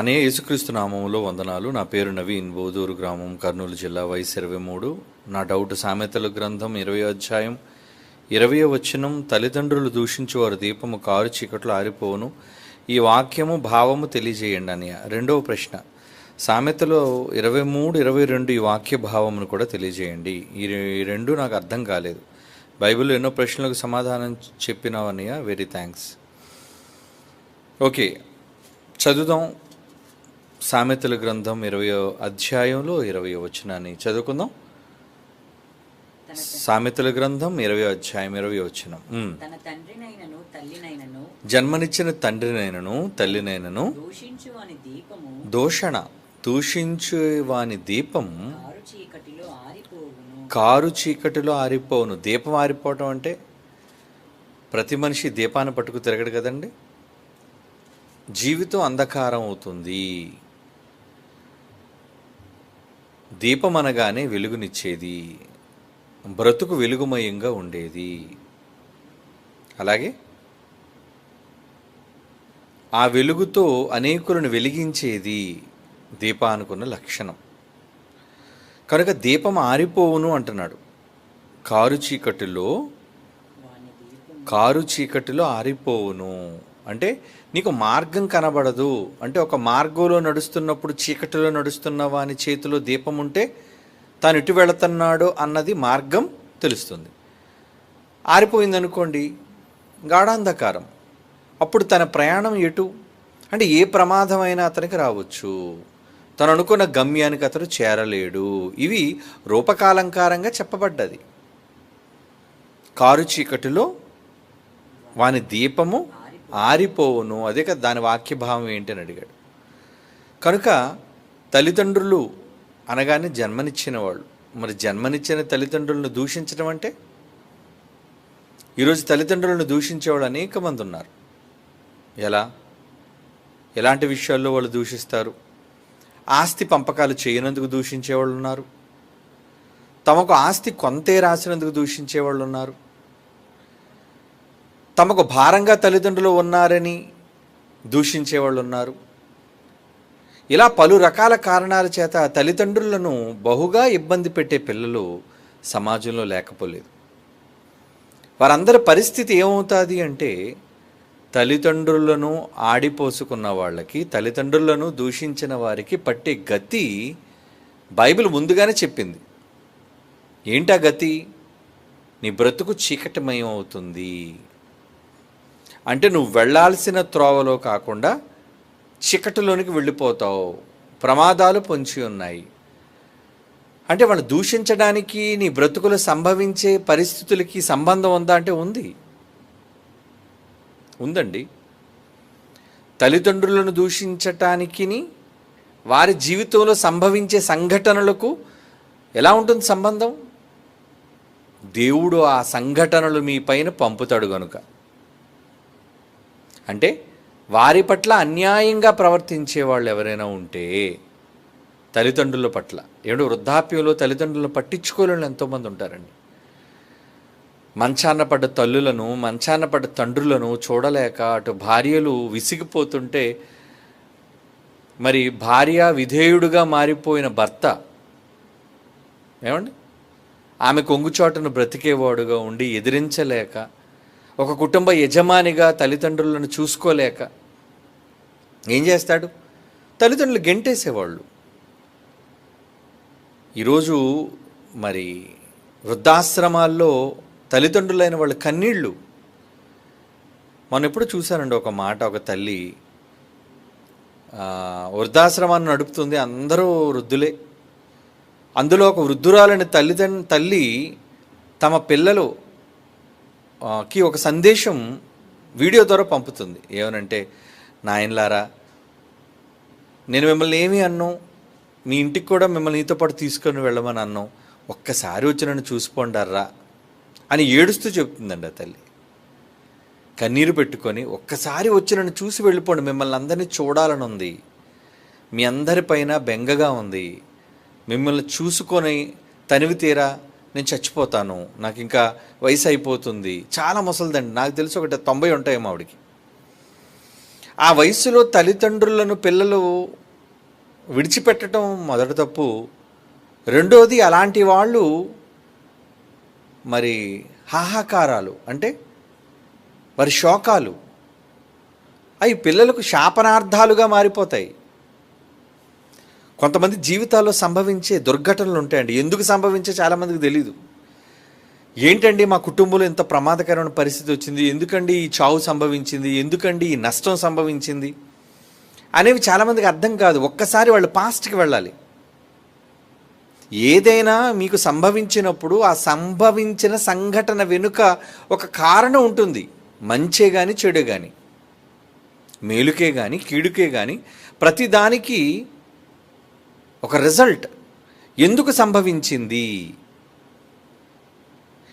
అనే యేసుక్రీస్తు నామంలో వందనాలు. నా పేరు నవీన్. బోదూరు గ్రామం కర్నూలు జిల్లా వయసు ఇరవై మూడు. నా డౌట్ సామెతల గ్రంథం ఇరవై అధ్యాయం ఇరవై వచనం. తల్లిదండ్రులు దూషించేవారు దీపము కారు చీకట్లు ఆరిపోవును. ఈ వాక్యము భావము తెలియజేయండి అని. రెండవ ప్రశ్న. సామెతలో ఇరవై మూడు ఇరవై రెండు ఈ వాక్య భావమును కూడా తెలియజేయండి. ఈ ఈ రెండు నాకు అర్థం కాలేదు. బైబిల్లో ఎన్నో ప్రశ్నలకు సమాధానం చెప్పినావన్నయ్య వెరీ థ్యాంక్స్. ఓకే. చదువుదాం. సామెతల గ్రంథం ఇరవయో అధ్యాయంలో ఇరవై వచనాన్ని చదువుకుందాం. సామెతల గ్రంథం ఇరవై అధ్యాయం ఇరవై వచనం. జన్మనిచ్చిన తండ్రినైనను తల్లినైనను దూషణ దూషించు వాని దీపం కారు చీకటిలో ఆరిపోవును. దీపం ఆరిపోవటం అంటే ప్రతి మనిషి దీపాన్ని పట్టుకు తిరగడు కదండి? జీవితం అంధకారం అవుతుంది. దీపం అనగానే వెలుగునిచ్చేది బ్రతుకు వెలుగుమయంగా ఉండేది. అలాగే ఆ వెలుగుతో అనేకులను వెలిగించేది దీపానుకున్న లక్షణం. కనుక దీపం ఆరిపోవును అంటున్నాడు. కారు చీకటిలో కారు చీకటిలో ఆరిపోవును. అంటే నీకు మార్గం కనబడదు. అంటే ఒక మార్గంలో నడుస్తున్నప్పుడు చీకటిలో నడుస్తున్న వాని చేతిలో దీపం ఉంటే తాను ఇటు వెళుతున్నాడు అన్నది మార్గం తెలుస్తుంది. ఆరిపోయింది అనుకోండి గాఢాంధకారం. అప్పుడు తన ప్రయాణం ఎటు? అంటే ఏ ప్రమాదమైనా అతనికి రావచ్చు. తను అనుకున్న గమ్యానికి అతడు చేరలేడు. ఇవి రూపకాలంకారంగా చెప్పబడ్డది. కారు చీకటిలో వాని దీపము ఆరిపోవును. అదే కదా దాని వాక్య భావం ఏంటి అని అడిగాడు. కనుక తల్లిదండ్రులు అనగానే జన్మనిచ్చిన వాళ్ళు మరి జన్మనిచ్చిన తల్లిదండ్రులను దూషించడం అంటే? ఈరోజు తల్లిదండ్రులను దూషించేవాళ్ళు అనేక మంది ఉన్నారు. ఎలా? ఎలాంటి విషయాల్లో వాళ్ళు దూషిస్తారు? ఆస్తి పంపకాలు చేయనందుకు దూషించేవాళ్ళు ఉన్నారు. తమకు ఆస్తి కొంతే రాసినందుకు దూషించేవాళ్ళు ఉన్నారు. తమకు భారంగా తల్లిదండ్రులు ఉన్నారని దూషించేవాళ్ళు ఉన్నారు ఇలా పలు రకాల కారణాల చేత తల్లిదండ్రులను బహుగా ఇబ్బంది పెట్టే పిల్లలు సమాజంలో లేకపోలేదు. వారందరి పరిస్థితి ఏమవుతుంది అంటే తల్లిదండ్రులను ఆడిపోసుకున్న వాళ్ళకి తల్లిదండ్రులను దూషించిన వారికి పట్టే గతి బైబిల్ ముందుగానే చెప్పింది. ఏంటా గతి? నీ బ్రతుకు చీకటిమయం అవుతుంది అంటే నువ్వు వెళ్ళాల్సిన త్రోవలో కాకుండా చికటిలోనికి వెళ్ళిపోతావు. ప్రమాదాలు పొంచి ఉన్నాయి. అంటే వాళ్ళు దూషించడానికి నీ బ్రతుకులు సంభవించే పరిస్థితులకి సంబంధం ఉందా అంటే ఉంది. ఉందండి. తల్లిదండ్రులను దూషించటానికి వారి జీవితంలో సంభవించే సంఘటనలకు ఎలా ఉంటుంది సంబంధం? దేవుడు ఆ సంఘటనలు మీ పైన పంపుతాడు గనుక. అంటే వారి పట్ల అన్యాయంగా ప్రవర్తించే వాళ్ళు ఎవరైనా ఉంటే తల్లిదండ్రుల పట్ల ఏడు వృద్ధాప్యంలో తల్లిదండ్రులు పట్టించుకోలేని ఎంతోమంది ఉంటారండి. మంచాన పడ్డ తల్లులను మంచాన పడ్డ తండ్రులను చూడలేక అటు భార్యలు విసిగిపోతుంటే మరి భార్య విధేయుడుగా మారిపోయిన భర్త ఏమండి? ఆమె కొంగుచోటను బ్రతికేవాడుగా ఉండి ఎదిరించలేక ఒక కుటుంబ యజమానిగా తల్లిదండ్రులను చూసుకోలేక ఏం చేస్తాడు? తల్లిదండ్రులు గెంటేసేవాళ్ళు. ఈరోజు మరి వృద్ధాశ్రమాల్లో తల్లిదండ్రులైన వాళ్ళ కన్నీళ్ళు. మనం ఎప్పుడు చూశానండి ఒక మాట ఒక తల్లి వృద్ధాశ్రమాన్ని నడుపుతుంది అందరూ వృద్ధులే. అందులో ఒక వృద్ధురాలని తల్లిదండ్రు తల్లి తమ పిల్లలు కి ఒక సందేశం వీడియో ద్వారా పంపుతుంది. ఏమనంటే నాయనలారా నేను మిమ్మల్ని ఏమీ అన్నాం మీ ఇంటికి కూడా మిమ్మల్ని నీతో పాటు తీసుకొని వెళ్ళమని అన్నాం ఒక్కసారి వచ్చి నన్ను చూసిపోండారా అని ఏడుస్తూ చెప్తుందండి ఆ తల్లి. కన్నీరు పెట్టుకొని ఒక్కసారి వచ్చి నన్ను చూసి వెళ్ళిపోండి. మిమ్మల్ని అందరినీ చూడాలని ఉంది. మీ అందరిపైన బెంగగా ఉంది. మిమ్మల్ని చూసుకొని తనివి తీరా. నేను చచ్చిపోతాను నాకు ఇంకా వయసు అయిపోతుంది చాలా ముసలిదండి నాకు తెలిసి ఒకటి తొంభై ఉంటాయేమో ఆవిడకి. ఆ వయసులో తల్లిదండ్రులను పిల్లలు విడిచిపెట్టడం మొదటి తప్పు. రెండోది అలాంటి వాళ్ళు మరి హాహాకారాలు అంటే వారి శోకాలు. అవి పిల్లలకు శాపనార్థాలుగా మారిపోతాయి. కొంతమంది జీవితాల్లో సంభవించే దుర్ఘటనలు ఉంటాయండి. ఎందుకు సంభవించే చాలామందికి తెలీదు. ఏంటండి మా కుటుంబంలో ఇంత ప్రమాదకరమైన పరిస్థితి వచ్చింది? ఎందుకండి ఈ చావు సంభవించింది? ఎందుకండి ఈ నష్టం సంభవించింది? అనేవి చాలామందికి అర్థం కాదు. ఒక్కసారి వాళ్ళు పాస్ట్కి వెళ్ళాలి. ఏదైనా మీకు సంభవించినప్పుడు ఆ సంభవించిన సంఘటన వెనుక ఒక కారణం ఉంటుంది. మంచే కానీ చెడు కానీ మేలుకే కానీ కీడుకే కానీ ప్రతిదానికి ఒక రిజల్ట్. ఎందుకు సంభవించింది?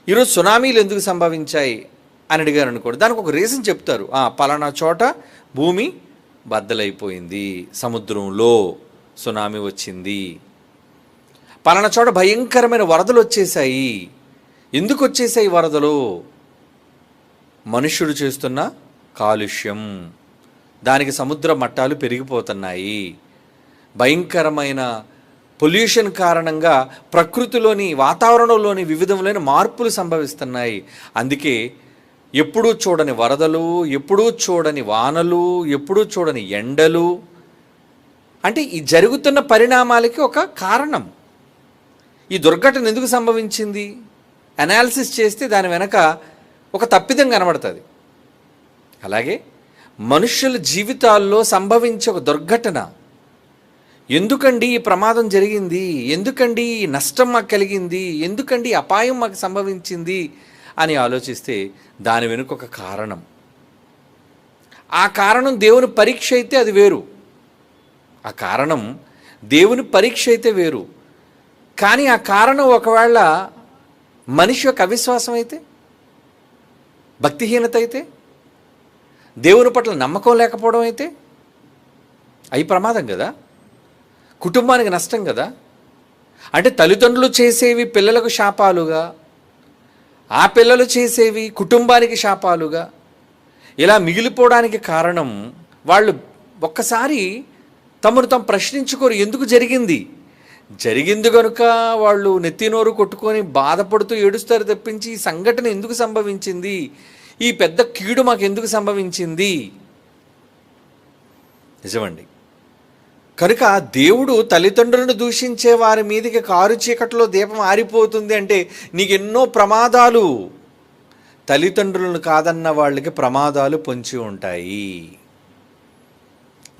ఈరోజు సునామీలు ఎందుకు సంభవించాయి? అని అడిగారు అనుకోండి. దానికి ఒక రీజన్ చెప్తారు. పలానా చోట భూమి బద్దలైపోయింది. సముద్రంలో సునామీ వచ్చింది. పలానా చోట భయంకరమైన వరదలు వచ్చేసాయి ఎందుకు వచ్చేసాయి వరదలు? మనుష్యుడు చేస్తున్న కాలుష్యం. దానికి సముద్ర మట్టాలు పెరిగిపోతున్నాయి. భయంకరమైన పొల్యూషన్ కారణంగా ప్రకృతిలోని వాతావరణంలోని వివిధములైన మార్పులు సంభవిస్తున్నాయి. అందుకే ఎప్పుడూ చూడని వరదలు ఎప్పుడూ చూడని వానలు ఎప్పుడూ చూడని ఎండలు. అంటే ఈ జరుగుతున్న పరిణామాలకి ఒక కారణం. ఈ దుర్ఘటన ఎందుకు సంభవించింది? అనాలిసిస్ చేస్తే దాని వెనక ఒక తప్పిదం కనబడుతుంది. అలాగే మనుషుల జీవితాల్లో సంభవించే ఒక దుర్ఘటన ఎందుకండి ఈ ప్రమాదం జరిగింది? ఎందుకండి ఈ నష్టం మాకు కలిగింది? ఎందుకండి అపాయం మాకు సంభవించింది? అని ఆలోచిస్తే దాని వెనుక ఒక కారణం. ఆ కారణం దేవుని పరీక్ష అయితే అది వేరు. ఆ కారణం దేవుని పరీక్ష అయితే వేరు. కానీ ఆ కారణం ఒకవేళ మనిషి యొక్క అవిశ్వాసం అయితే? భక్తిహీనత అయితే? దేవుని పట్ల నమ్మకం లేకపోవడం అయితే? అయి ప్రమాదం కదా? కుటుంబానికి నష్టం కదా. అంటే తల్లిదండ్రులు చేసేవి పిల్లలకు శాపాలుగా ఆ పిల్లలు చేసేవి కుటుంబానికి శాపాలుగా ఇలా మిగిలిపోవడానికి కారణం వాళ్ళు ఒక్కసారి తమను తాము ప్రశ్నించుకోరు ఎందుకు జరిగింది? జరిగింది కనుక వాళ్ళు నెత్తినోరు కొట్టుకొని బాధపడుతూ ఏడుస్తారు తప్పించి ఈ సంఘటన ఎందుకు సంభవించింది? ఈ పెద్ద కీడు మాకు ఎందుకు సంభవించింది? నిజమండి. కనుక దేవుడు తల్లిదండ్రులను దూషించే వారి మీదకి కారు చీకట్లో దీపం ఆరిపోతుంది అంటే నీకు ఎన్నో ప్రమాదాలు. తల్లిదండ్రులను కాదన్న వాళ్ళకి ప్రమాదాలు పొంచి ఉంటాయి.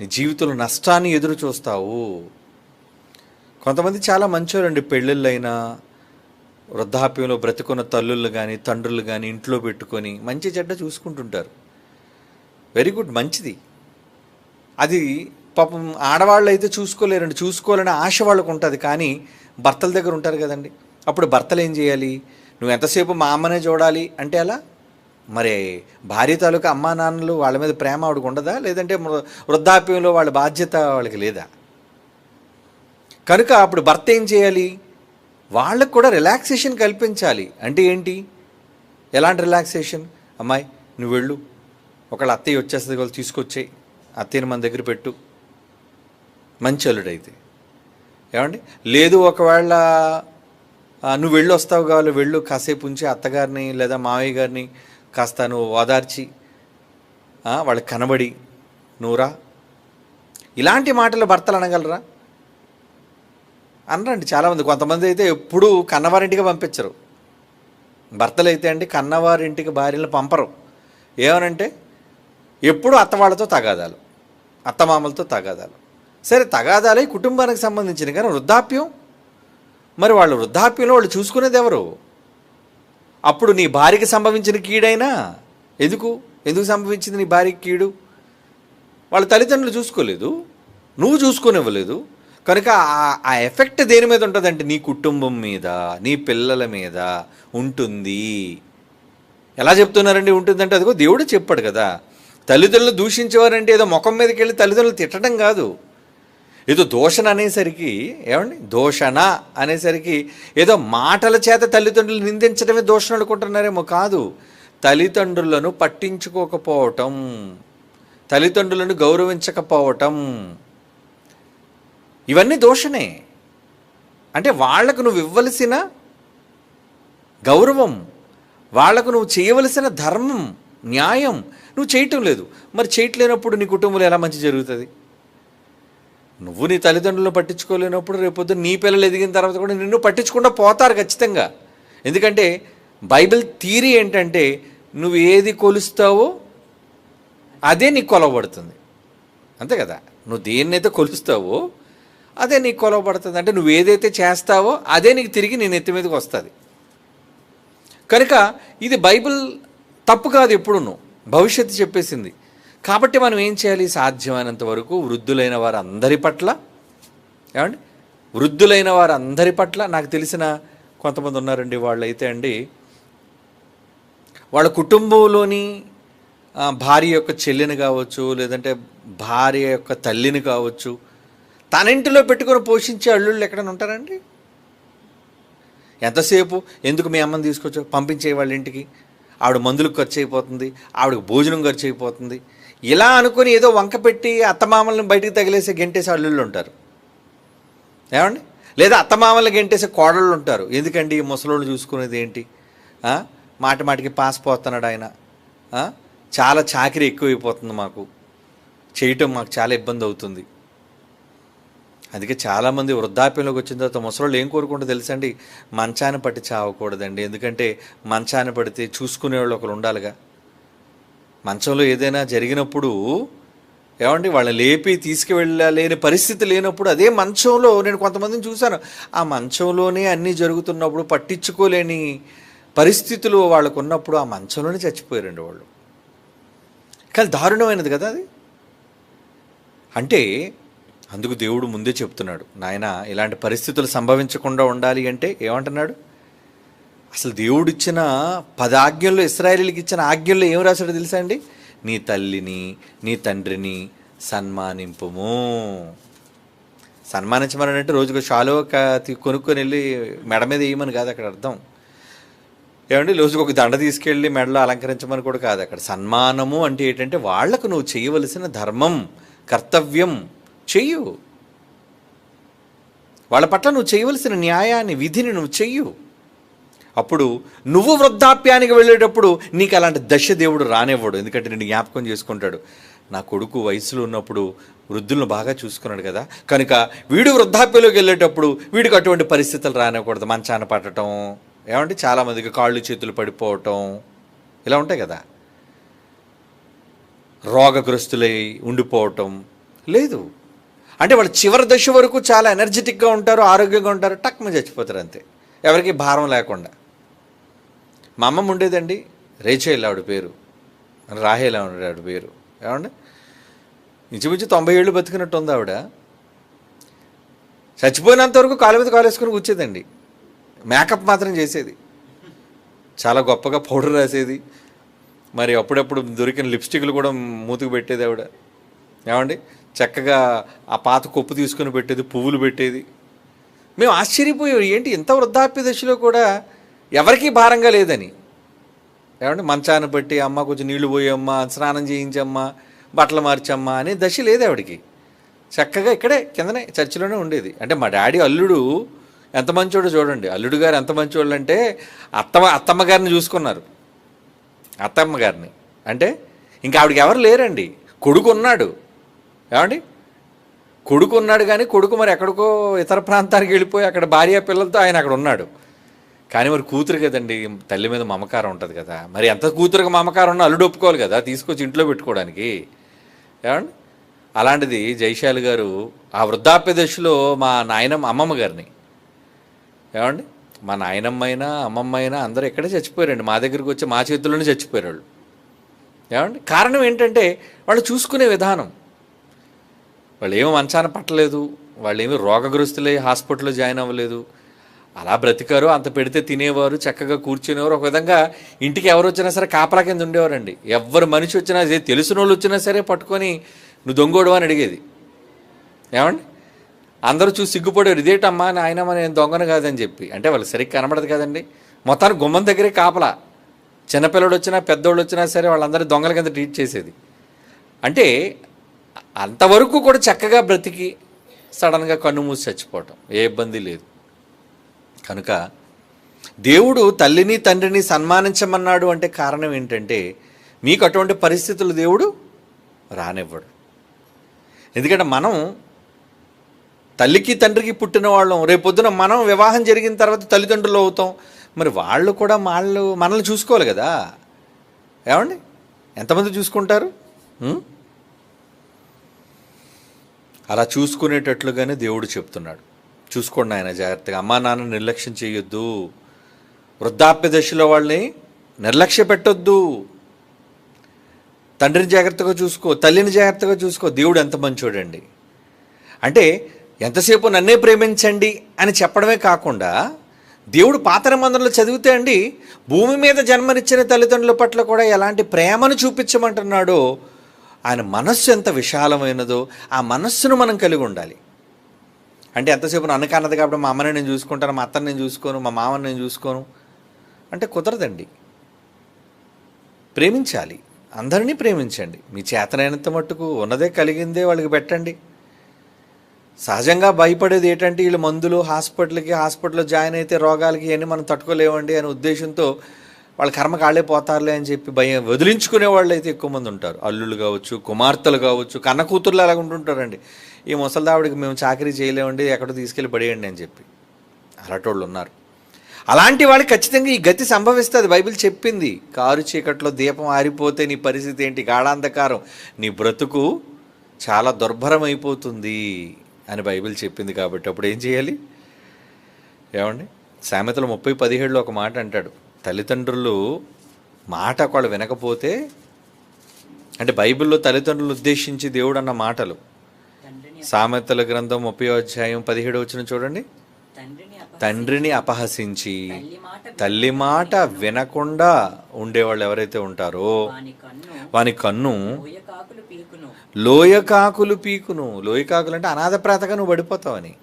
నీ జీవితంలో నష్టాన్ని ఎదురు చూస్తావు. కొంతమంది చాలా మంచివారండి పెళ్ళిళ్ళైనా వృద్ధాప్యంలో బ్రతికున్న తల్లుళ్ళు కానీ తండ్రులు కానీ ఇంట్లో పెట్టుకొని మంచి చెడ్డ చూసుకుంటుంటారు. వెరీ గుడ్ మంచిది. అది పాపం ఆడవాళ్ళు అయితే చూసుకోలేరండి. చూసుకోవాలని ఆశ వాళ్ళకు ఉంటుంది కానీ భర్తల దగ్గర ఉంటారు కదండి. అప్పుడు భర్తలు ఏం చేయాలి? నువ్వు ఎంతసేపు మా అమ్మనే చూడాలి అంటే అలా మరి భార్య తాలూకా అమ్మా నాన్నలు వాళ్ళ మీద ప్రేమ ఆవిడకు ఉండదా? లేదంటే వృద్ధాప్యంలో వాళ్ళ బాధ్యత వాళ్ళకి లేదా? కనుక అప్పుడు భర్త ఏం చేయాలి? వాళ్ళకు కూడా రిలాక్సేషన్ కల్పించాలి. అంటే ఏంటి? ఎలాంటి రిలాక్సేషన్? అమ్మాయి నువ్వు వెళ్ళు. ఒకళ్ళ అత్తయ్య వచ్చేస్తుంది వాళ్ళు తీసుకొచ్చేయి. అత్తయ్యని మన దగ్గర పెట్టు. మంచి అల్లుడైతే. ఏమండి? లేదు ఒకవేళ నువ్వు వెళ్ళి వస్తావు కావాలి వెళ్ళు కాసేపు ఉంచి అత్తగారిని లేదా మావయ్య గారిని కాస్త నువ్వు ఓదార్చి వాళ్ళకి కనబడి నువ్వురా ఇలాంటి మాటలు భర్తలు అనగలరా? అనరండి చాలామంది. కొంతమంది అయితే ఎప్పుడూ కన్నవారింటికి పంపించరు. భర్తలు అయితే అండి కన్నవారింటికి భార్యలు పంపరు. ఏమనంటే ఎప్పుడు అత్తవాళ్ళతో తగాదాలు అత్తమామలతో తగాదాలు. సరే తగాదాలే కుటుంబానికి సంబంధించిన కానీ వృద్ధాప్యం? మరి వాళ్ళు వృద్ధాప్యంలో వాళ్ళు చూసుకునేది ఎవరు? అప్పుడు నీ భార్యకి సంభవించిన కీడైనా? ఎందుకు? ఎందుకు సంభవించింది నీ భార్యకి కీడు? వాళ్ళ తల్లిదండ్రులు చూసుకోలేదు నువ్వు చూసుకునివ్వలేదు. కనుక ఆ- ఎఫెక్ట్ దేని మీద ఉంటుందంటే నీ కుటుంబం మీద నీ పిల్లల మీద ఉంటుంది. ఎలా చెప్తున్నారండి? ఉంటుందంటే అదిగో దేవుడు చెప్పాడు కదా తల్లిదండ్రులు దూషించేవారంటే ఏదో ముఖం మీదకి వెళ్ళి తల్లిదండ్రులు తిట్టడం కాదు. ఏదో దోషణ అనేసరికి ఏమండి? దోషణ అనేసరికి ఏదో మాటల చేత తల్లిదండ్రులు నిందించడమే దోషణ అనుకుంటున్నారేమో కాదు. తల్లిదండ్రులను పట్టించుకోకపోవటం తల్లిదండ్రులను గౌరవించకపోవటం ఇవన్నీ దోషణే. అంటే వాళ్ళకు నువ్వు ఇవ్వలసిన గౌరవం వాళ్ళకు నువ్వు చేయవలసిన ధర్మం న్యాయం నువ్వు చేయటం లేదు. మరి చేయట్లేనప్పుడు నీ కుటుంబంలో ఎలా మంచి జరుగుతుంది? నువ్వు నీ తల్లిదండ్రులను పట్టించుకోలేనప్పుడు రేపొద్దు నీ పిల్లలు ఎదిగిన తర్వాత కూడా నిన్ను పట్టించకుండా పోతారు ఖచ్చితంగా. ఎందుకంటే బైబిల్ థీరీ ఏంటంటే నువ్వు ఏది కొలుస్తావో అదే నీకు కొలవబడుతుంది. అంతే కదా? నువ్వు దేన్నైతే కొలుస్తావో అదే నీకు కొలవబడుతుంది. అంటే నువ్వు ఏదైతే చేస్తావో అదే నీకు తిరిగి నీ నెత్తి మీదకి వస్తుంది. కనుక ఇది బైబిల్ తప్పు కాదు ఎప్పుడును. భవిష్యత్తు చెప్పేసింది. కాబట్టి మనం ఏం చేయాలి? సాధ్యమైనంత వరకు వృద్ధులైన వారు అందరి పట్ల ఏమండి? వృద్ధులైన వారు అందరి పట్ల నాకు తెలిసిన కొంతమంది ఉన్నారండి వాళ్ళైతే అండి వాళ్ళ కుటుంబంలోని భార్య యొక్క చెల్లిని కావచ్చు లేదంటే భార్య యొక్క తల్లిని కావచ్చు తన ఇంటిలో పెట్టుకొని పోషించే అల్లుళ్ళు ఎక్కడైనా ఉంటారండి? ఎంతసేపు? ఎందుకు మీ అమ్మని తీసుకొచ్చా పంపించే వాళ్ళ ఇంటికి. ఆవిడ మందులకు ఖర్చు అయిపోతుంది. ఆవిడకి భోజనం ఖర్చు అయిపోతుంది. ఇలా అనుకొని ఏదో వంక పెట్టి అత్తమామలను బయటికి తగిలేసే గెంటేసే అల్లుళ్ళు ఉంటారు. ఏమండి? లేదా అత్తమామల్ని గెంటేసే కోడళ్ళు ఉంటారు. ఎందుకండి ఈ ముసలోళ్ళు చూసుకునేది ఏంటి? మాటి మాటికి పాస్ పోతున్నాడు ఆయన. చాలా చాకిరి ఎక్కువైపోతుంది మాకు. చేయటం మాకు చాలా ఇబ్బంది అవుతుంది. అందుకే చాలామంది వృద్ధాప్యంలోకి వచ్చిన తర్వాత ముసలోళ్ళు ఏం కోరుకుంటారో తెలుసండి మంచాన పట్టి చావకూడదండి. ఎందుకంటే మంచాన పడితే చూసుకునేవాళ్ళు ఒకరు ఉండాలిగా. మంచంలో ఏదైనా జరిగినప్పుడు ఏమండి వాళ్ళని లేపి తీసుకువెళ్ళలేని పరిస్థితి లేనప్పుడు అదే మంచంలో నేను కొంతమందిని చూశాను. ఆ మంచంలోనే అన్నీ జరుగుతున్నప్పుడు పట్టించుకోలేని పరిస్థితులు వాళ్ళకు ఉన్నప్పుడు ఆ మంచంలోనే చచ్చిపోయారండి వాళ్ళు. కానీ దారుణమైనది కదా అది. అంటే అందుకు దేవుడు ముందే చెప్తున్నాడు నాయన ఇలాంటి పరిస్థితులు సంభవించకుండా ఉండాలి అంటే ఏమంటున్నాడు? అసలు దేవుడు ఇచ్చిన పదాజ్ఞల్లో ఇస్రాయేలీకి ఇచ్చిన ఆజ్ఞల్లో ఏం రాశాడో తెలుసా అండి? నీ తల్లిని నీ తండ్రిని సన్మానింపుము. సన్మానించమని అంటే రోజుకు షాలో కొనుక్కొని వెళ్ళి మెడ మీద వేయమని కాదు అక్కడ అర్థం. ఏమండి? రోజుకు ఒక దండ తీసుకెళ్ళి మెడలో అలంకరించమని కూడా కాదు అక్కడ. సన్మానము అంటే ఏంటంటే వాళ్ళకు నువ్వు చేయవలసిన ధర్మం కర్తవ్యం చెయ్యు. వాళ్ళ పట్ల నువ్వు చేయవలసిన న్యాయాన్ని విధిని నువ్వు చెయ్యు. అప్పుడు నువ్వు వృద్ధాప్యానికి వెళ్ళేటప్పుడు నీకు అలాంటి దశ దేవుడు రానివ్వడు. ఎందుకంటే నేను జ్ఞాపకం చేసుకుంటాడు. నా కొడుకు వయసులో ఉన్నప్పుడు వృద్ధులను బాగా చూసుకున్నాడు కదా. కనుక వీడు వృద్ధాప్యంలోకి వెళ్ళేటప్పుడు వీడికి అటువంటి పరిస్థితులు రానివ్వకూడదు. మంచాన పట్టడం ఏమంటే చాలామందికి కాళ్ళు చేతులు పడిపోవటం ఇలా ఉంటాయి కదా. రోగగ్రస్తులై ఉండిపోవటం లేదు. అంటే వాళ్ళు చివరి దశ వరకు చాలా ఎనర్జెటిక్గా ఉంటారు ఆరోగ్యంగా ఉంటారు టక్మ చచ్చిపోతారు అంతే. ఎవరికి భారం లేకుండా. మా అమ్మమ్మ ఉండేదండి. రేచేల్ ఆవిడ పేరు. రాహేల్ ఆవిడ ఆవిడ పేరు. ఏమండి? ఇంచుమించు తొంభై ఏళ్ళు బతికినట్టు ఉంది ఆవిడ. చచ్చిపోయినంత వరకు కాలు మీద కాలేసుకుని కూర్చేదండి. మేకప్ మాత్రం చేసేది. చాలా గొప్పగా పౌడర్ రాసేది. మరి అప్పుడప్పుడు దొరికిన లిప్స్టిక్లు కూడా మూతుకు పెట్టేది ఆవిడ. ఏమండి? చక్కగా ఆ పాత కొప్పు తీసుకుని పెట్టేది పువ్వులు పెట్టేది. మేము ఆశ్చర్యపోయాం. ఏంటి ఇంత వృద్ధాప్య దశలో కూడా ఎవరికీ భారంగా లేదని. ఏమంటే మంచాన్ని పెట్టి అమ్మ కొంచెం నీళ్ళు పోయమ్మా స్నానం చేయించమ్మా బట్టలు మార్చమ్మా అనే దశ లేదు ఆవిడికి. చక్కగా ఇక్కడే కిందనే చర్చిలోనే ఉండేది. అంటే మా డాడీ అల్లుడు ఎంత మంచోడో చూడండి. అల్లుడు గారు ఎంత మంచోళ్ళు అంటే అత్తమ్మ అత్తమ్మ గారిని చూసుకున్నారు. అత్తమ్మ గారిని. అంటే ఇంకా ఆవిడకి ఎవరు లేరండి. కొడుకు ఉన్నాడు. ఏమండి? కొడుకు ఉన్నాడు కానీ కొడుకు మరి ఎక్కడికో ఇతర ప్రాంతానికి వెళ్ళిపోయి అక్కడ భార్య పిల్లలతో ఆయన అక్కడ ఉన్నాడు. కానీ మరి కూతురు కదండి తల్లి మీద మమకారం ఉంటుంది కదా. మరి ఎంత కూతురుగా మమకారం ఉన్నా అల్లుడు ఒప్పుకోవాలి కదా తీసుకొచ్చి ఇంట్లో పెట్టుకోవడానికి. ఏమండి? అలాంటిది జైశాలి గారు ఆ వృద్ధాప్య దశలో మా నాయనమ్మ అమ్మమ్మ గారిని. ఏమండి? మా నాయనమ్మ అయినా అమ్మమ్మ అయినా అందరూ ఎక్కడే చచ్చిపోయారండి. మా దగ్గరికి వచ్చి మా చేతుల్లోనే చచ్చిపోయారు వాళ్ళు. ఏమండి? కారణం ఏంటంటే వాళ్ళు చూసుకునే విధానం. వాళ్ళు ఏమీ మంచాన పట్టలేదు వాళ్ళు ఏమీ రోగగ్రస్తులై హాస్పిటల్లో జాయిన్ అవ్వలేదు అలా బ్రతికారు అంత పెడితే తినేవారు చక్కగా కూర్చునేవారు. ఒక విధంగా ఇంటికి ఎవరు వచ్చినా సరే కాపలా కింద ఉండేవారండి. ఎవరు మనిషి వచ్చినా సరే తెలిసిన వాళ్ళు వచ్చినా సరే పట్టుకొని నువ్వు దొంగోడు అని అడిగేది. ఏమండి? అందరూ చూసి సిగ్గుపడేవారు. ఇదేటమ్మా నాయనమ్మ నేను దొంగను కాదని చెప్పి. అంటే వాళ్ళు సరిగ్గా కనబడదు కదండి. మొత్తానికి గుమ్మం దగ్గరే కాపలా. చిన్నపిల్లడు వచ్చినా పెద్దోళ్ళు వచ్చినా సరే వాళ్ళందరూ దొంగల కింద ట్రీట్ చేసేది. అంటే అంతవరకు కూడా చక్కగా బ్రతికి సడన్గా కన్ను మూసి చచ్చిపోవటం. ఏ ఇబ్బంది లేదు. కనుక దేవుడు తల్లిని తండ్రిని సన్మానించమన్నాడు అంటే కారణం ఏంటంటే మీకు అటువంటి పరిస్థితులు దేవుడు రానివ్వడు. ఎందుకంటే మనం తల్లికి తండ్రికి పుట్టిన వాళ్ళం. రేపొద్దున మనం వివాహం జరిగిన తర్వాత తల్లిదండ్రులు అవుతాం. మరి వాళ్ళు కూడా వాళ్ళు మనల్ని చూసుకోవాలి కదా. ఏమండి? ఎంతమంది చూసుకుంటారు? అలా చూసుకునేటట్లుగానే దేవుడు చెప్తున్నాడు. చూసుకోండి ఆయన జాగ్రత్తగా. అమ్మా నాన్న నిర్లక్ష్యం చేయొద్దు. వృద్ధాప్య దశలో వాళ్ళని నిర్లక్ష్య పెట్టొద్దు. తండ్రిని జాగ్రత్తగా చూసుకో తల్లిని జాగ్రత్తగా చూసుకో. దేవుడు ఎంత మంచోడండి. అంటే ఎంతసేపు నన్నే ప్రేమించండి అని చెప్పడమే కాకుండా దేవుడు పాత మందులో చదివితే అండి భూమి మీద జన్మనిచ్చిన తల్లిదండ్రుల పట్ల కూడా ఎలాంటి ప్రేమను చూపించమంటున్నాడో ఆయన మనస్సు ఎంత విశాలమైనదో ఆ మనస్సును మనం కలిగి ఉండాలి. అంటే ఎంతసేపు నన్ను కన్నది కాబట్టి మా అమ్మని నేను చూసుకుంటాను మా అత్తని నేను చూసుకోను మా మామని నేను చూసుకోను. అంటే కుదరదండి. ప్రేమించాలి. అందరినీ ప్రేమించండి. మీ చేతనైనంత మట్టుకు ఉన్నదే కలిగిందే వాళ్ళకి పెట్టండి. సహజంగా భయపడేది ఏంటంటే వీళ్ళు మందులు హాస్పిటల్కి హాస్పిటల్లో జాయిన్ అయితే రోగాలకి ఇవన్నీ మనం తట్టుకోలేమండి అనే ఉద్దేశంతో వాళ్ళ కర్మ కాళ్ళే పోతారులే అని చెప్పి భయం వదిలించుకునే వాళ్ళు అయితే ఎక్కువ మంది ఉంటారు. అల్లుళ్ళు కావచ్చు కుమార్తెలు కావచ్చు కన్న కూతుర్లు అలాగ ఉంటుంటారండి ఈ ముసలిదావిడికి మేము చాకరీ చేయలేమండి ఎక్కడో తీసుకెళ్ళి పడేయండి అని చెప్పి. అలాంటి ఉన్నారు. అలాంటి వాళ్ళకి ఖచ్చితంగా ఈ గతి సంభవిస్తుంది బైబిల్ చెప్పింది. కారు చీకట్లో దీపం ఆరిపోతే నీ పరిస్థితి ఏంటి? గాఢాంధకారం. నీ బ్రతుకు చాలా దుర్భరం అయిపోతుంది అని బైబిల్ చెప్పింది కాబట్టి అప్పుడు ఏం చేయాలి? ఏమండి? సామెతలు ముప్పై పదిహేడులో ఒక మాట అంటాడు. తల్లిదండ్రులు మాట ఒకళ్ళు వినకపోతే అంటే బైబిల్లో తల్లిదండ్రులు ఉద్దేశించి దేవుడు అన్న మాటలు సామెతల గ్రంథం ముప్పై అధ్యాయం పదిహేడు వచ్చిన చూడండి. తండ్రిని అపహ- తండ్రిని అపహసించి తల్లి మాట వినకుండా ఉండేవాళ్ళు ఎవరైతే ఉంటారో వాని కన్ను లోయకాకులు పీకును. లోయకాకులు అంటే అనాథ ప్రాతగా నువ్వు పడిపోతావని.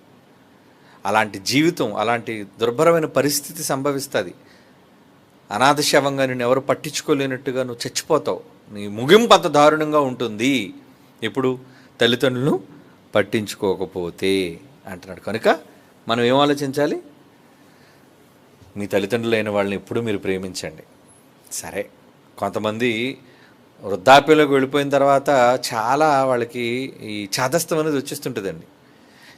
అలాంటి జీవితం అలాంటి దుర్భరమైన పరిస్థితి సంభవిస్తుంది. అనాథ శవంగా నేను ఎవరు పట్టించుకోలేనట్టుగా నువ్వు చచ్చిపోతావు. నీ ముగింపు అంత దారుణంగా ఉంటుంది. ఇప్పుడు తల్లిదండ్రులను పట్టించుకోకపోతే అంటున్నాడు. కనుక మనం ఏం ఆలోచించాలి? మీ తల్లిదండ్రులైన వాళ్ళని ఎప్పుడు మీరు ప్రేమించండి. సరే కొంతమంది వృద్ధాప్యంలోకి వెళ్ళిపోయిన తర్వాత చాలా వాళ్ళకి ఈ చాదస్తం అనేది వచ్చేస్తుంటుందండి.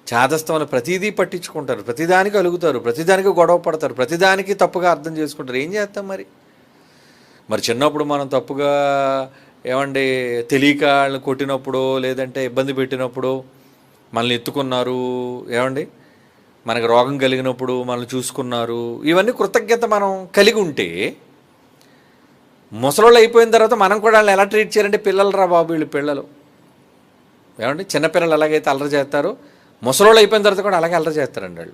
చాదస్తం వల్ల ప్రతిదీ పట్టించుకుంటారు ప్రతిదానికి అలుగుతారు ప్రతిదానికి గొడవ పడతారు ప్రతిదానికి తప్పుగా అర్థం చేసుకుంటారు. ఏం చేస్తాం మరి? మరి చిన్నప్పుడు మనం తప్పుగా ఏమండి తెలియక వాళ్ళని కొట్టినప్పుడు లేదంటే ఇబ్బంది పెట్టినప్పుడు మనల్ని ఎత్తుకున్నారు. ఏమండి? మనకు రోగం కలిగినప్పుడు మనల్ని చూసుకున్నారు. ఇవన్నీ కృతజ్ఞత మనం కలిగి ఉంటే ముసలోళ్ళు అయిపోయిన తర్వాత మనం కూడా వాళ్ళని ఎలా ట్రీట్ చేయాలంటే పిల్లలు రా బాబు వీళ్ళు పిల్లలు. ఏమండి? చిన్నపిల్లలు ఎలాగైతే అల్లరి చేస్తారో ముసలోళ్ళు అయిపోయిన తర్వాత కూడా అలాగే అల్లరి చేస్తారండి వాళ్ళు.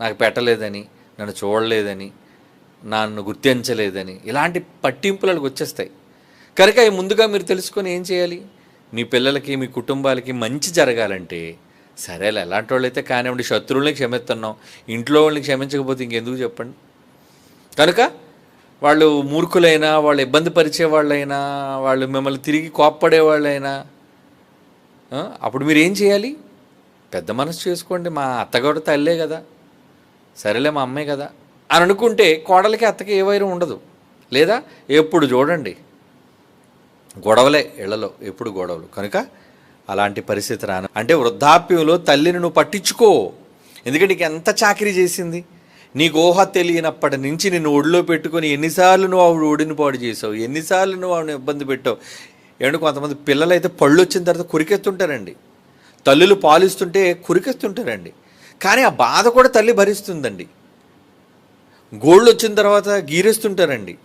నాకు పెట్టలేదని నన్ను చూడలేదని నన్ను గుర్తించలేదని ఇలాంటి పట్టింపులకు వచ్చేస్తాయి. కనుక ముందుగా మీరు తెలుసుకొని ఏం చేయాలి? మీ పిల్లలకి మీ కుటుంబాలకి మంచి జరగాలంటే సరేలే ఎలాంటి వాళ్ళైతే కానివ్వండి శత్రువుల్ని క్షమిస్తున్నాం. ఇంట్లో వాళ్ళని క్షమించకపోతే ఇంకెందుకు చెప్పండి? కనుక వాళ్ళు మూర్ఖులైనా వాళ్ళు ఇబ్బంది పరిచే వాళ్ళైనా వాళ్ళు మిమ్మల్ని తిరిగి కోప్పడే వాళ్ళైనా అప్పుడు మీరు ఏం చేయాలి? పెద్ద మనసు చేసుకోండి. మా అత్తగారు తల్లే కదా. సరేలే మా అమ్మే కదా. అని అనుకుంటే కోడలికి అత్తకి ఏ వైరం ఉండదు. లేదా? ఎప్పుడు చూడండి. గొడవలే ఇళ్ళలో ఎప్పుడు గొడవలు. కనుక అలాంటి పరిస్థితి రాను. అంటే వృద్ధాప్యంలో తల్లిని నువ్వు పట్టించుకో. ఎందుకంటే నీకు ఎంత చాకరీ చేసింది? నీకు ఊహ తెలియనప్పటి నుంచి నిన్ను ఒడిలో పెట్టుకొని ఎన్నిసార్లు నువ్వు ఆవిడ ఒడిని పాడు చేసావు? ఎన్నిసార్లు నువ్వు ఆవిడ ఇబ్బంది పెట్టావు? ఏమంటే కొంతమంది పిల్లలు అయితే పళ్ళు వచ్చిన తర్వాత కురికెత్తుంటారండి. తల్లులు పాలిస్తుంటే కురికెత్తుంటారండి. కానీ ఆ బాధ కూడా తల్లి భరిస్తుందండి. గోళ్ళు వచ్చిన తర్వాత గీరేస్తుంటారండి.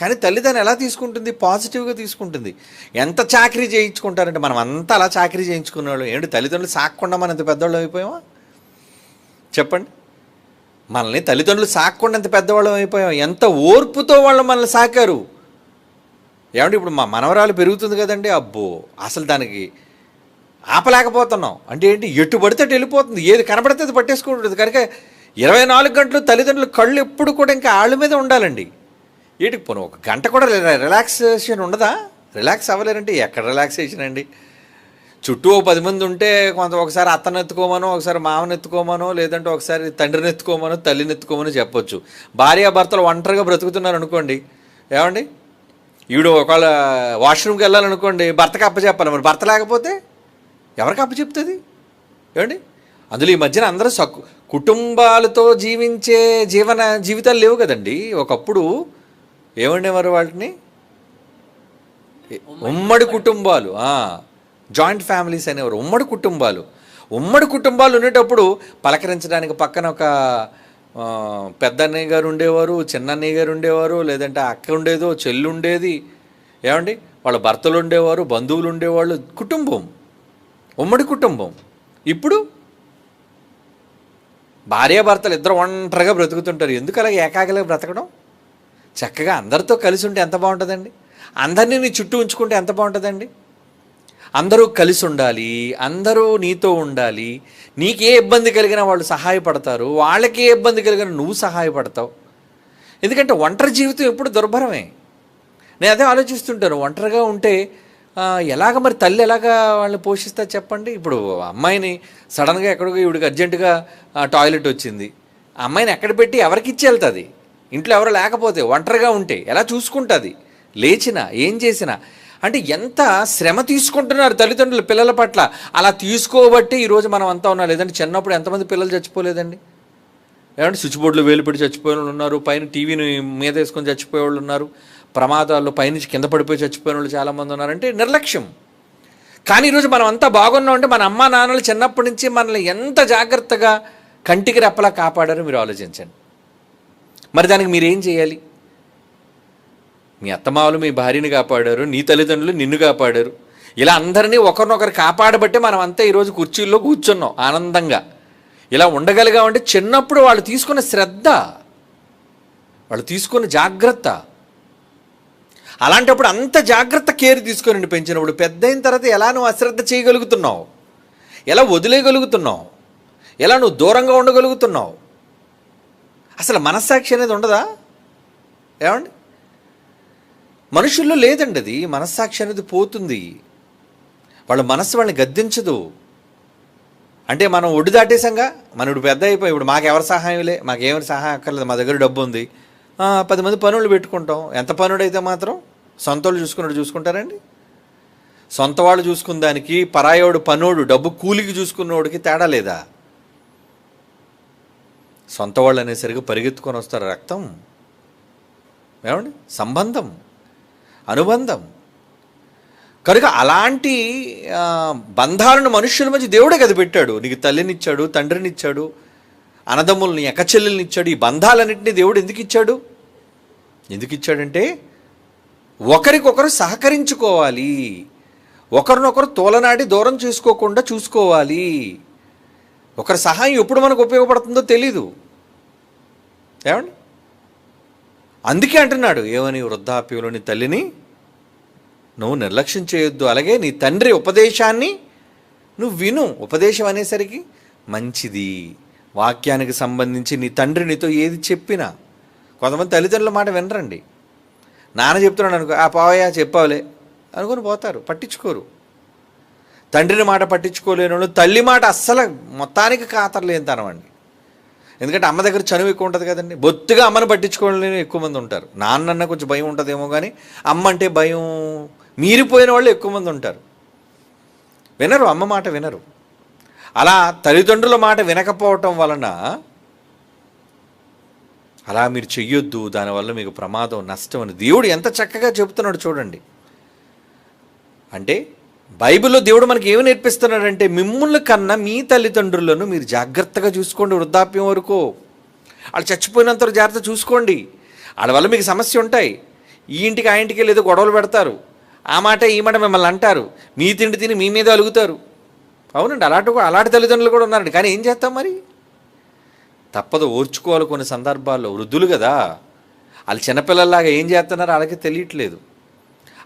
కానీ తల్లి దాన్ని ఎలా తీసుకుంటుంది? పాజిటివ్గా తీసుకుంటుంది. ఎంత చాకరీ చేయించుకుంటారంటే మనం అంతా అలా చాకరీ చేయించుకునేవాళ్ళం. ఏంటి తల్లిదండ్రులు సాక్కుండా మనం ఎంత పెద్దవాళ్ళు అయిపోయామా? చెప్పండి. మనల్ని తల్లిదండ్రులు సాక్కుండా అంత పెద్దవాళ్ళం అయిపోయాం ఎంత ఓర్పుతో వాళ్ళు మనల్ని సాకారు? ఏమంటే ఇప్పుడు మా మనవరాలు పెరుగుతుంది కదండి. అబ్బో అసలు దానికి ఆపలేకపోతున్నాం. అంటే ఏంటి ఎటు పడితే వెళ్ళిపోతుంది. ఏది కనబడితే అది పట్టేసుకుంటుంది. కనుక ఇరవై నాలుగు గంటలు తల్లిదండ్రులు కళ్ళు ఎప్పుడు కూడా ఇంకా ఆళ్ళ మీద ఉండాలండి. ఏటికి పోను ఒక గంట కూడా రిలాక్సేషన్ ఉండదా? రిలాక్స్ అవ్వలేరంటే ఎక్కడ రిలాక్సేషన్ అండి? చుట్టూ ఓ పది మంది ఉంటే కొంత ఒకసారి అత్తను ఎత్తుకోమనో ఒకసారి మామని ఎత్తుకోమనో లేదంటే ఒకసారి తండ్రిని ఎత్తుకోమనో తల్లిని ఎత్తుకోమనో చెప్పొచ్చు. భార్యాభర్తలు ఒంటరిగా బ్రతుకుతున్నారు అనుకోండి ఏమండి? ఈడు ఒకవేళ వాష్రూమ్కి వెళ్ళాలనుకోండి భర్తకి అప్పచెప్పాలి మరి భర్త లేకపోతే ఎవరికి అప్పచెప్తుంది ఏమండి? అందులో ఈ మధ్యన అందరూ సక్కు కుటుంబాలతో జీవించే జీవన జీవితాలు లేవు కదండి. ఒకప్పుడు ఏమండేవారు వాటిని ఉమ్మడి కుటుంబాలు జాయింట్ ఫ్యామిలీస్ అనేవారు ఉమ్మడి కుటుంబాలు. ఉమ్మడి కుటుంబాలు ఉండేటప్పుడు పలకరించడానికి పక్కన ఒక పెద్ద అన్నయ్య గారు ఉండేవారు చిన్న అన్నయ్య గారు ఉండేవారు లేదంటే అక్క ఉండేదో చెల్లు ఉండేది. ఏమండి? వాళ్ళ భర్తలు ఉండేవారు బంధువులు ఉండేవాళ్ళు కుటుంబం. ఉమ్మడి కుటుంబం. ఇప్పుడు భార్యాభర్తలు ఇద్దరు ఒంటరిగా బ్రతుకుతుంటారు. ఎందుకు అలాగే ఏకాకిలా బ్రతకడం? చక్కగా అందరితో కలిసి ఉంటే ఎంత బాగుంటుందండి? అందరినీ నీ చుట్టూ ఉంచుకుంటే ఎంత బాగుంటుందండి? అందరూ కలిసి ఉండాలి అందరూ నీతో ఉండాలి. నీకు ఏ ఇబ్బంది కలిగినా వాళ్ళు సహాయపడతారు వాళ్ళకి ఏ ఇబ్బంది కలిగినా నువ్వు సహాయపడతావు. ఎందుకంటే ఒంటరి జీవితం ఎప్పుడు దుర్భరమే. నేను అదే ఆలోచిస్తుంటాను ఒంటరిగా ఉంటే ఎలాగ మరి తల్లి ఎలాగా వాళ్ళని పోషిస్తా చెప్పండి? ఇప్పుడు అమ్మాయిని సడన్గా ఎక్కడికో ఇవిడికి అర్జెంటుగా టాయిలెట్ వచ్చింది. అమ్మాయిని ఎక్కడ పెట్టి ఎవరికి ఇచ్చి వెళ్తుంది ఇంట్లో ఎవరు లేకపోతే ఒంటరిగా ఉంటే ఎలా చూసుకుంటుంది? లేచినా ఏం చేసినా? అంటే ఎంత శ్రమ తీసుకుంటున్నారు తల్లిదండ్రులు పిల్లల పట్ల? అలా తీసుకోబట్టి ఈరోజు మనం అంతా ఉన్నా. లేదంటే చిన్నప్పుడు ఎంతమంది పిల్లలు చచ్చిపోలేదండి? ఏమంటే స్విచ్ బోర్డులో వేలు పెట్టి చచ్చిపోయిన వాళ్ళు ఉన్నారు పైన టీవీని మీద వేసుకొని చచ్చిపోయే వాళ్ళు ఉన్నారు ప్రమాదాల్లో పైనుంచి కింద పడిపోయి చచ్చిపోయిన వాళ్ళు చాలామంది ఉన్నారంటే నిర్లక్ష్యం. కానీ ఈరోజు మనం అంతా బాగున్నాం అంటే మన అమ్మా నాన్నలు చిన్నప్పటి నుంచి మనల్ని ఎంత జాగ్రత్తగా కంటికి రెప్పలా కాపాడారో మీరు ఆలోచించండి. మరి దానికి మీరేం చేయాలి? మీ అత్తమావలు మీ భార్యని కాపాడారు నీ తల్లిదండ్రులు నిన్ను కాపాడారు. ఇలా అందరినీ ఒకరినొకరు కాపాడబట్టే మనం అంతా ఈరోజు కుర్చీల్లో కూర్చున్నాం ఆనందంగా. ఇలా ఉండగలిగామంటే చిన్నప్పుడు వాళ్ళు తీసుకున్న శ్రద్ధ వాళ్ళు తీసుకున్న జాగ్రత్త. అలాంటప్పుడు అంత జాగ్రత్త కేర్ తీసుకొని పెంచినప్పుడు పెద్ద అయిన తర్వాత ఎలా నువ్వు అశ్రద్ధ చేయగలుగుతున్నావు? ఎలా వదిలేయగలుగుతున్నావు? ఎలా నువ్వు దూరంగా ఉండగలుగుతున్నావు? అసలు మనస్సాక్షి అనేది ఉండదా? ఏమండి? మనుషుల్లో లేదండి అది. మనస్సాక్షి అనేది పోతుంది. వాళ్ళ మనస్సు వాళ్ళని గద్దించదు. అంటే మనం ఒడి దాటేసంగా మన ఇప్పుడు పెద్ద అయిపోయి ఇప్పుడు మాకెవరి సహాయంలే మాకేమైనా సహాయం అక్కర్లేదు. మా దగ్గర డబ్బు ఉంది. పది మంది పనులు పెట్టుకుంటాం. ఎంత పనుడైతే మాత్రం సొంత వాళ్ళు చూసుకున్నాడు చూసుకుంటారండి? సొంత వాళ్ళు చూసుకున్న దానికి పరాయోడు పనోడు డబ్బు కూలికి చూసుకున్నోడికి తేడా లేదా? సొంత వాళ్ళు అనేసరికి పరిగెత్తుకొని వస్తారు. రక్తం. ఏమండి? సంబంధం. అనుబంధం. కనుక అలాంటి బంధాలను మనుషుల మధ్య దేవుడే కదా పెట్టాడు. నీకు తల్లినిచ్చాడు తండ్రినిచ్చాడు అనదమ్ములని ఎక్కచెల్లెల్ని ఇచ్చాడు ఈ బంధాలన్నింటినీ దేవుడు ఎందుకు ఇచ్చాడు? ఎందుకు ఇచ్చాడంటే ఒకరికొకరు సహకరించుకోవాలి. ఒకరినొకరు తోలనాడి దూరం చేసుకోకుండా చూసుకోవాలి. ఒకరి సహాయం ఎప్పుడు మనకు ఉపయోగపడుతుందో తెలీదు. ఏమండి? అందుకే అంటున్నాడు ఏమని వృద్ధాప్యంలోని తల్లిని నువ్వు నిర్లక్ష్యం చేయొద్దు అలాగే నీ తండ్రి ఉపదేశాన్ని నువ్వు విను ఉపదేశం అనేసరికి మంచిది. వాక్యానికి సంబంధించి నీ తండ్రి నీతో ఏది చెప్పినా. కొంతమంది తల్లిదండ్రుల మాట వినరండి. నాన్న చెప్తున్నాడు అనుకో ఆ పావయ్య చెప్పావులే. అనుకొని పోతారు పట్టించుకోరు. తండ్రిని మాట పట్టించుకోలేని వాళ్ళు తల్లి మాట అస్సలు మొత్తానికి కాతరలేని తనం అండి. ఎందుకంటే అమ్మ దగ్గర చనువు ఎక్కువ ఉంటుంది కదండి. బొత్తుగా అమ్మని పట్టించుకోలేని ఎక్కువ మంది ఉంటారు. నాన్నన్న కొంచెం భయం ఉంటుందేమో కానీ అమ్మ అంటే భయం మీరిపోయిన వాళ్ళు ఎక్కువ మంది ఉంటారు. వినరు అమ్మ మాట వినరు. అలా తల్లిదండ్రుల మాట వినకపోవటం వలన అలా మీరు చెయ్యొద్దు దానివల్ల మీకు ప్రమాదం నష్టం అని దేవుడు ఎంత చక్కగా చెబుతున్నాడు చూడండి. అంటే బైబిల్లో దేవుడు మనకి ఏమి నేర్పిస్తున్నాడంటే మిమ్మల్ని కన్నా మీ తల్లిదండ్రులను మీరు జాగ్రత్తగా చూసుకోండి వృద్ధాప్యం వరకు. వాళ్ళు చచ్చిపోయినంత జాగ్రత్త చూసుకోండి. వాళ్ళ వల్ల మీకు సమస్య ఉంటాయి. ఈ ఇంటికి ఆ ఇంటికి లేదో గొడవలు పెడతారు. ఆ మాట ఈ మాట మిమ్మల్ని అంటారు. మీ తిండి తిని మీ మీద అలుగుతారు. అవునండి అలాంటి అలాంటి తల్లిదండ్రులు కూడా ఉన్నారండి. కానీ ఏం చేస్తాం మరి? తప్పదు ఓర్చుకోవాలి కొన్ని సందర్భాల్లో. వృద్ధులు కదా. వాళ్ళు చిన్నపిల్లల్లాగా ఏం చేస్తున్నారో వాళ్ళకి తెలియట్లేదు.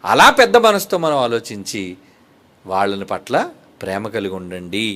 అలా పెద్ద మనసుతో మనం ఆలోచించి వాళ్ళని పట్ల ప్రేమ కలిగి ఉండండి.